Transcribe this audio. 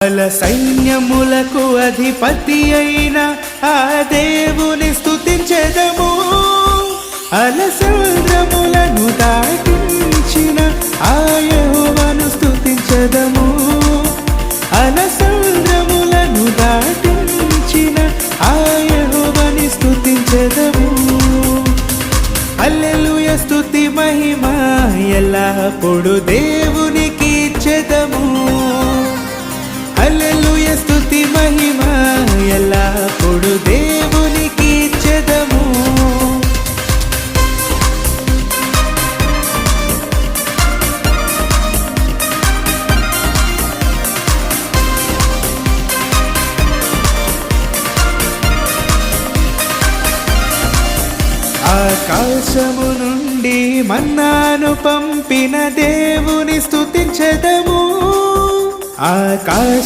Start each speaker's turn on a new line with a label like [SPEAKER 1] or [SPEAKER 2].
[SPEAKER 1] అల సైన్యములకు అధిపతి అయిన ఆ దేవుని స్థుతించెదము అల సముద్రములను దాటించిన ఆ యెహోవాను స్తుతించెదము. అల సముద్రములను దాటించిన ఆ యెహోవాని స్తుతించెదము. అల్లెలుయ స్తుతి మహిమ ఎల్లప్పుడు దేవు మహిమ ఎలా పొడు దేవునికి చెదము ఆకాశము నుండి మన్నాను పంపిన దేవుని స్థుతించదము ఆకాశ